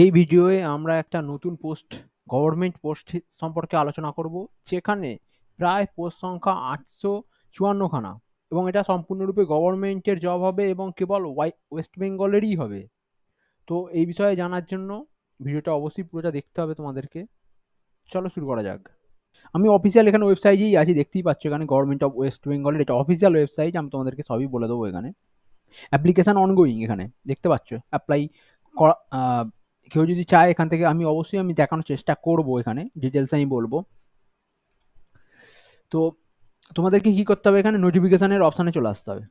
এই ভিডিওয়ে আমরা একটা নতুন পোস্ট, গভর্নমেন্ট পোস্ট সম্পর্কে আলোচনা করব, যেখানে প্রায় পোস্ট সংখ্যা আটশো চুয়ান্নখানা এবং এটা সম্পূর্ণরূপে গভর্নমেন্টের জব হবে এবং কেবল ওয়াই- ওয়েস্ট বেঙ্গলেরই হবে। তো এই বিষয়ে জানার জন্য ভিডিওটা অবশ্যই পুরোটা দেখতে হবে তোমাদেরকে। চলো শুরু করা যাক। আমি অফিসিয়াল এখানে ওয়েবসাইটেই আছি, দেখতেই পাচ্ছ এখানে গভর্নমেন্ট অফ ওয়েস্ট বেঙ্গলের এটা অফিসিয়াল ওয়েবসাইট আমি তোমাদেরকে সবই বলে দেবো এখানে। অ্যাপ্লিকেশান অনগোয়িং এখানে, দেখতে পাচ্ছ। অ্যাপ্লাই করা কেউ যদি চায় এখান থেকে, আমি অবশ্যই আমি দেখানোর চেষ্টা করব এখানে ডিটেলস আমি বলব। তো তোমাদেরকে কি করতে হবে এখানে? নোটিফিকেশানের অপশানে চলে আসতে হবে।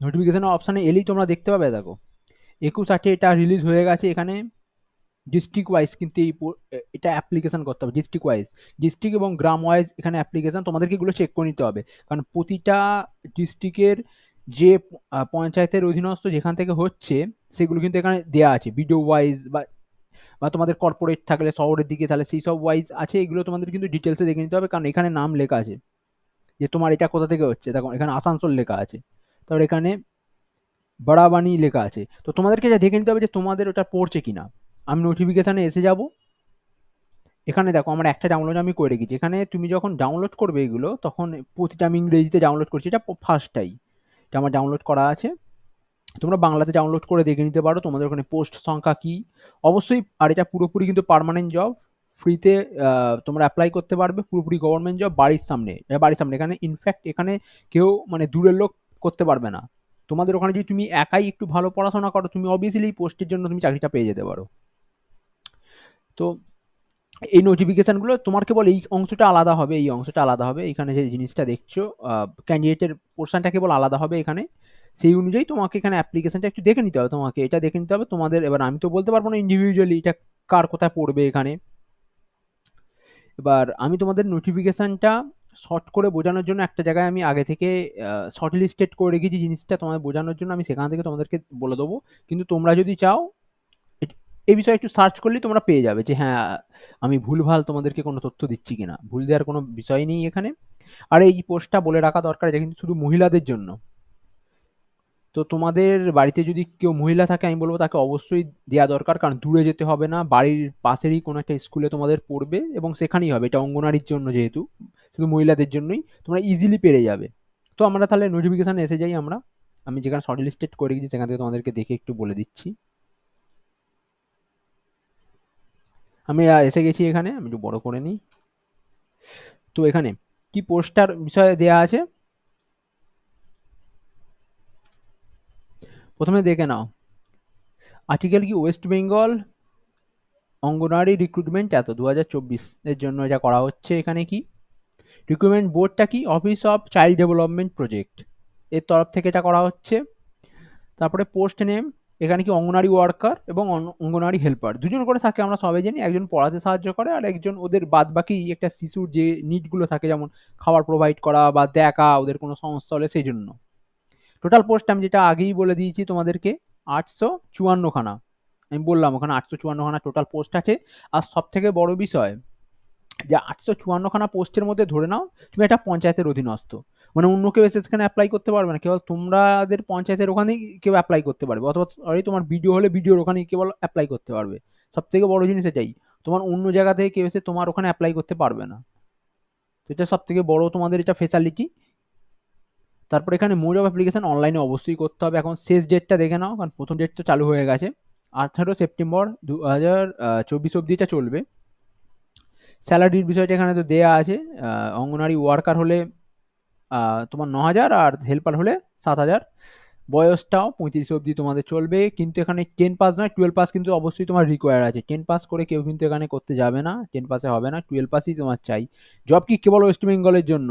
নোটিফিকেশানের অপশানে এলেই তোমরা দেখতে পাবে, দেখো। একুশ আটে এটা রিলিজ হয়ে গেছে এখানে। ডিস্ট্রিক্ট ওয়াইজ কিন্তু এই এটা অ্যাপ্লিকেশান করতে হবে ডিস্ট্রিক্ট ওয়াইজ ডিস্ট্রিক্ট এবং গ্রাম ওয়াইজ এখানে অ্যাপ্লিকেশান তোমাদেরকে এগুলো চেক করে নিতে হবে। কারণ প্রতিটা ডিস্ট্রিক্টের যে পঞ্চায়েতের অধীনস্থ যেখান থেকে হচ্ছে, সেগুলো কিন্তু এখানে দেওয়া আছে। ভিডিও ওয়াইজ বা বা তোমাদের কর্পোরেট থাকলে, শহরের দিকে তাহলে সেই সব ওয়াইজ আছে, এগুলো তোমাদের কিন্তু ডিটেলসে দেখে নিতে হবে, কারণ এখানে নাম লেখা আছে। যে তোমার এটা কোথা থেকে হচ্ছে? দেখো, এখানে আসানসোল লেখা আছে। তারপর এখানে বাড়াবানি লেখা আছে। তো তোমাদেরকে যা দেখে নিতে হবে যে তোমাদের ওটা পড়ছে কি না আমি নোটিফিকেশানে এসে যাব। এখানে দেখো, আমার একটা ডাউনলোড আমি করে রেখেছি। এখানে তুমি যখন ডাউনলোড করবে এগুলো, তখন প্রতিটা আমি ইংরেজিতে ডাউনলোড করছি। এটা ফার্স্টটাই এটা আমার ডাউনলোড করা আছে। তোমরা বাংলাতে ডাউনলোড করে দেখে নিতে পারো তোমাদের ওখানে পোস্ট সংখ্যা কি। অবশ্যই, আর এটা পুরোপুরি কিন্তু পার্মানেন্ট জব ফ্রিতে তোমরা অ্যাপ্লাই করতে পারবে, পুরোপুরি গভর্নমেন্ট জব বাড়ির সামনে। বাড়ির সামনে, এখানে ইনফ্যাক্ট এখানে কেউ মানে দূরের লোক করতে পারবে না। তোমাদের ওখানে যদি তুমি একাই একটু ভালো পড়াশোনা করো, তুমি অবভিয়াসলি পোস্টের জন্য তুমি চাকরিটা পেয়ে যেতে পারো। তো এই নোটিফিকেশানগুলো তোমার কেবল এই অংশটা আলাদা হবে, এই অংশটা আলাদা হবে। এখানে যে জিনিসটা দেখছ ক্যান্ডিডেটের পোর্শনটা কেবল আলাদা হবে এখানে। সেই অনুযায়ী তোমাকে এখানে অ্যাপ্লিকেশনটা একটু দেখে নিতে হবে। তোমাকে এটা দেখে নিতে হবে। তোমাদের এবার আমি তো বলতে পারব না ইন্ডিভিজুয়ালি এটা কার কোথায় পড়বে এখানে। এবার আমি তোমাদের নোটিফিকেশানটা শর্ট করে বোঝানোর জন্য একটা জায়গায় আমি আগে থেকে শর্ট লিস্টেড করে রেখেছি জিনিসটা। তোমাদের বোঝানোর জন্য আমি সেখান থেকে তোমাদেরকে বলে দেবো। কিন্তু তোমরা যদি চাও এই বিষয়ে একটু সার্চ করলেই তোমরা পেয়ে যাবে যে হ্যাঁ আমি ভুলভাল তোমাদেরকে কোনো তথ্য দিচ্ছি কিনা। ভুল দেওয়ার কোনো বিষয় নেই এখানে। আর এই পোস্টটা বলে রাখা দরকার, এটা কিন্তু শুধু মহিলাদের জন্য। তো তোমাদের বাড়িতে যদি কেউ মহিলা থাকে, আমি বলব তাকে অবশ্যই দেওয়া দরকার, কারণ দূরে যেতে হবে না। বাড়ির পাশেরই কোনো একটা স্কুলে তোমাদের পড়বে এবং সেখানেই হবে। এটা অঙ্গনারীর জন্য যেহেতু, শুধু মহিলাদের জন্যই। তোমরা ইজিলি পেরে যাবে। তো আমরা তাহলে নোটিফিকেশান এসে যাই আমরা। আমি যেখানে শর্ট লিস্টেড করে গেছি, সেখান থেকে তোমাদেরকে দেখে একটু বলে দিচ্ছি। আমি এসে গেছি এখানে, আমি একটু বড় করে নিই। তো এখানে কি পোস্টার বিষয়ে দেয়া আছে? প্রথমে দেখে নাও। আর্টিকেল কি ওয়েস্ট বেঙ্গল? অঙ্গনওয়াড়ি রিক্রুটমেন্ট এত দু হাজার চব্বিশ এর জন্য এটা করা হচ্ছে এখানে কি? রিক্রুটমেন্ট বোর্ডটা কি? Office of child development project এর তরফ থেকে এটা করা হচ্ছে। তারপরে পোস্ট নেম এখানে কি অঙ্গনারী ওয়ার্কার এবং অঙ্গনারী হেল্পার। দুজন করে থাকে আমরা সবাই জানি, একজন পড়াতে সাহায্য করে আর একজন ওদের বাদ বাকি একটা শিশুর যে নিডগুলো থাকে, যেমন খাবার প্রোভাইড করা বা দেখা, ওদের কোনো সমস্যা হলে সেই জন্য টোটাল পোস্ট আমি যেটা আগেই বলে দিয়েছি তোমাদেরকে, আটশো চুয়ান্নখানা। আমি বললাম ওখানে আটশো চুয়ান্নখানা টোটাল পোস্ট আছে। আর সব থেকে বড় বিষয় যে আটশো চুয়ান্নখানা পোস্টের মধ্যে ধরে নাও, তুমি একটা পঞ্চায়েতের অধীনস্থ। মানে অন্য কেউ এসে সেখানে অ্যাপ্লাই করতে পারবে না, কেবল তোমাদের পঞ্চায়েতের ওখানেই কেউ অ্যাপ্লাই করতে পারবে। অথবা সরি তোমার ভিডিও হলে ভিডিওর ওখানেই কেবল অ্যাপ্লাই করতে পারবে। সব থেকে বড় জিনিস এটাই, তোমার অন্য জায়গা থেকে কেউ এসে তোমার ওখানে অ্যাপ্লাই করতে পারবে না। তো এটা সব থেকে বড় তোমাদের এটা ফেসিলিটি তারপর এখানে মোড অফ অ্যাপ্লিকেশন অনলাইনে অবশ্যই করতে হবে। এখন শেষ ডেটটা দেখে নাও, কারণ প্রথম ডেট তো চালু হয়ে গেছে। আঠারো সেপ্টেম্বর দু হাজার চব্বিশ অব্দিটা চলবে। স্যালারির বিষয়টা এখানে তো দেয়া আছে। অঙ্গনারী ওয়ার্কার হলে তোমার ন হাজার আর হেল্পার হলে সাত হাজার। বয়সটাও পঁয়ত্রিশ অবধি তোমাদের চলবে। কিন্তু এখানে টেন পাস নয়, টুয়েলভ পাস কিন্তু অবশ্যই তোমার রিকোয়ার আছে। টেন পাস করে কেউ কিন্তু এখানে করতে যাবে না টেন পাসে হবে না, টুয়েলভ পাসই তোমার চাই। জব কি কেবল ওয়েস্ট বেঙ্গলের জন্য?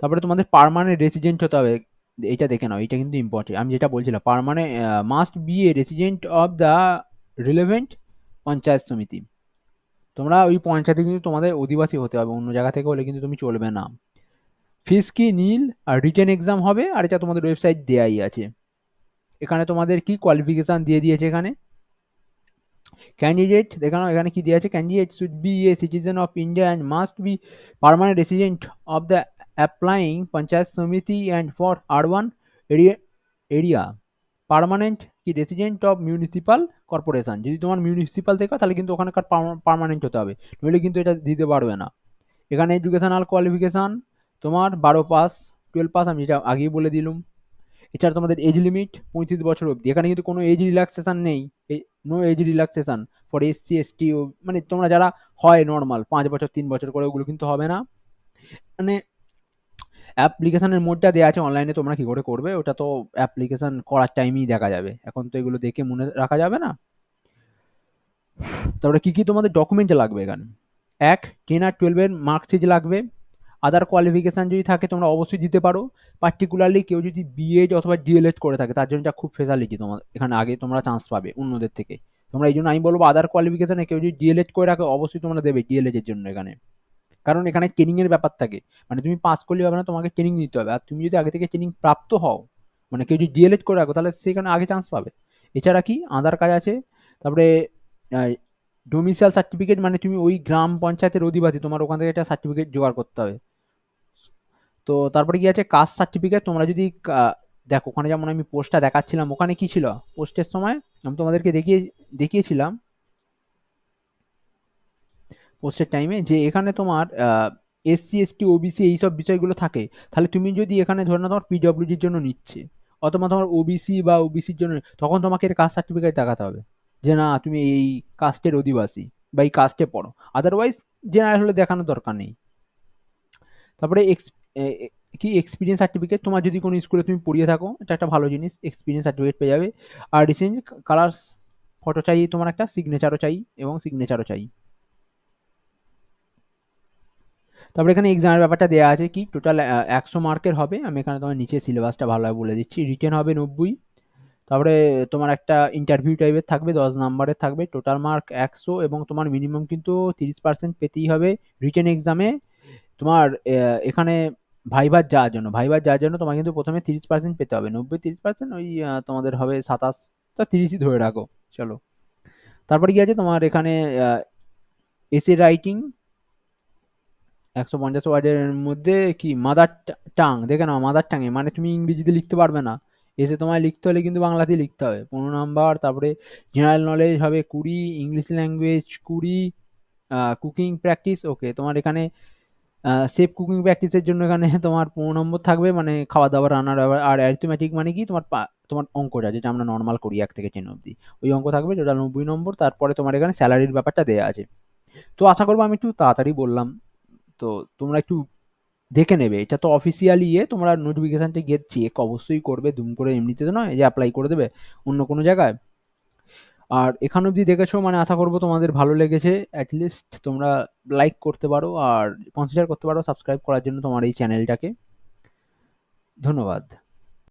তারপরে তোমাদের পার্মানেন্ট রেসিডেন্ট হতে হবে। এটা দেখে নাও এটা কিন্তু ইম্পর্টেন্ট আমি যেটা বলছিলাম permanent must be a resident of the relevant panchayat samiti. তোমরা ওই পঞ্চায়েতে কিন্তু তোমাদের অধিবাসী হতে হবে, অন্য জায়গা থেকে হলে কিন্তু তুমি চলবে না। ফিস কি নীল আর রিটেন এক্সাম হবে, আর এটা তোমাদের ওয়েবসাইট দেয়াই আছে। এখানে তোমাদের কি কোয়ালিফিকেশান দিয়ে দিয়েছে এখানে? ক্যান্ডিডেট দেখানো, এখানে কি দেওয়া আছে? Candidate should be a citizen of India and must be permanent resident of the applying panchayat samiti and for urban area area permanent কি রেসিডেন্ট অফ মিউনিসিপাল কর্পোরেশন যদি তোমার মিউনিসিপাল থেকে তাহলে কিন্তু ওখানকার পারমানেন্ট হতে হবে। নইলে কিন্তু এটা দিতে পারবে না। এখানে এডুকেশনাল কোয়ালিফিকেশান তোমার বারো পাস টুয়েলভ পাস, আমি যেটা আগেই বলে দিলুম। এছাড়া তোমাদের এজ লিমিট পঁয়ত্রিশ বছর অবধি। এখানে কিন্তু কোনো এজ রিল্যাক্সেশান নেই। No age relaxation for SC ST মানে তোমরা যারা হয় নর্মাল পাঁচ বছর, তিন বছর করে, ওগুলো কিন্তু হবে না। মানে অ্যাপ্লিকেশনের মোডটা দেওয়া আছে অনলাইনে তোমরা কি করে করবে? ওটা তো অ্যাপ্লিকেশন করার টাইমেই দেখা যাবে। এখন তো এগুলো দেখে মনে রাখা যাবে না? তারপরে কি কি তোমাদের ডকুমেন্ট লাগবে এখানে? এক টেন আর টুয়েলভের মার্কশিট লাগবে। আদার কোয়ালিফিকেশান যদি থাকে, তোমরা অবশ্যই দিতে পারো। পার্টিকুলারলি কেউ যদি বিএড অথবা ডিএলএড করে থাকে, তার জন্য এটা খুব ফেসালিটি তোমার এখানে আগে তোমরা চান্স পাবে অন্যদের থেকে। তোমরা এই জন্য আমি বলব আদার কোয়ালিফিকেশানে কেউ যদি ডিএলএড করে রাখে, অবশ্যই তোমরা দেবে ডিএলএড এর জন্য এখানে। কারণ এখানে ট্রেনিংয়ের ব্যাপার থাকে। মানে তুমি পাস করলে হবে না, তোমাকে ট্রেনিং নিতে হবে। আর তুমি যদি আগে থেকে ট্রেনিং প্রাপ্ত হও মানে কেউ যদি ডিএলএড করে রাখো, তাহলে সেখানে আগে চান্স পাবে। এছাড়া কি? আধার কার্ড আছে, তারপরে ডোমিসাইল সার্টিফিকেট মানে তুমি ওই গ্রাম পঞ্চায়েতের অধিবাসী, তোমার ওখান থেকে একটা সার্টিফিকেট জোগাড় করতে হবে। তো তারপরে কি আছে? কাস্ট সার্টিফিকেট তোমরা যদি দেখো, ওখানে যেমন আমি পোস্টটা দেখাচ্ছিলাম, ওখানে কি ছিল? পোস্টের সময় আমি তোমাদেরকে দেখিয়ে, দেখিয়েছিলাম পোস্টের টাইমে যে এখানে তোমার এসসি এসটি ওবিসি এইসব বিষয়গুলো থাকে, তাহলে তুমি যদি এখানে ধরে নাও তোমার পিডব্লিউডির জন্য নিচ্ছে, অথবা তোমার ওবিসি বা ওবিসির জন্য, তখন তোমাকে এর কাস্ট সার্টিফিকেট দেখাতে হবে, যে না, তুমি এই কাস্টের অধিবাসী বা এই কাস্টে পড়ো আদারওয়াইজ জেনারেল হলে দেখানোর দরকার নেই। তারপরে এক্স কি এক্সপিরিয়েন্স সার্টিফিকেট তোমার যদি কোনো স্কুলে তুমি পড়িয়ে থাকো, এটা একটা ভালো জিনিস এক্সপিরিয়েন্স সার্টিফিকেট পেয়ে যাবে, আর রিসেন্ট কালার্স ফটো চাই, তোমার একটা সিগনেচারও চাই, এবং সিগনেচারও চাই। তারপরে এখানে এক্সামের ব্যাপারটা দেওয়া আছে কি টোটাল একশো মার্কের হবে। আমি এখানে তোমার নিচে সিলেবাসটা ভালোভাবে বলে দিচ্ছি। রিটেন হবে নব্বই। তারপরে তোমার একটা ইন্টারভিউ টাইপের থাকবে, দশ নাম্বারের থাকবে। টোটাল মার্ক একশো এবং তোমার মিনিমাম কিন্তু তিরিশ পার্সেন্ট পেতেই হবে রিটেন এক্সামে তোমার এখানে ভাইবার যাওয়ার জন্য ভাইবার যাওয়ার জন্য তোমার কিন্তু প্রথমে তিরিশ পার্সেন্ট পেতে হবে। নব্বই, তিরিশ পার্সেন্ট ওই তোমাদের হবে সাতাশ তা তিরিশই ধরে রাখো। চলো। তারপরে কি আছে তোমার এখানে এসে রাইটিং একশো পঞ্চাশ ওয়ার্ডের মধ্যে কি? মাদার টাং দেখে নাও মাদার টাঙে মানে তুমি ইংরেজিতে লিখতে পারবে না। এসে তোমায় লিখতে হলে কিন্তু বাংলাতেই লিখতে হবে। পনেরো নাম্বার, তারপরে জেনারেল নলেজ হবে কুড়ি, ইংলিশ ল্যাঙ্গুয়েজ কুড়ি কুকিং প্র্যাকটিস ওকে তোমার এখানে সেফ কুকিং প্র্যাকটিসের জন্য এখানে তোমার পনেরো নম্বর থাকবে। মানে খাওয়া দাওয়া রান্নার ব্যাপার আর অ্যারিথমেটিক মানে কি? তোমার তোমার অঙ্কটা যেটা আমরা নর্মাল করি এক থেকে টেন অবধি। ওই অঙ্ক থাকবে টোটাল নব্বই নম্বর। তারপরে তোমার এখানে স্যালারির ব্যাপারটা দেওয়া আছে। তো আশা করব আমি একটু তাড়াতাড়ি বললাম। তো তোমরা একটু দেখে নেবে। এটা তো অফিসিয়ালি ইয়ে তোমরা নোটিফিকেশানটা গিয়ে চেক অবশ্যই করবে দুম করে এমনিতে তো নয়, যে অ্যাপ্লাই করে দেবে অন্য কোনো জায়গায়। আর এখানে অবধি দেখেছ মানে আশা করব তোমাদের ভালো লেগেছে। অ্যাটলিস্ট তোমরা লাইক করতে পারো আর কনসিডার করতে পারো সাবস্ক্রাইব করার জন্য তোমার এই চ্যানেলটাকে ধন্যবাদ।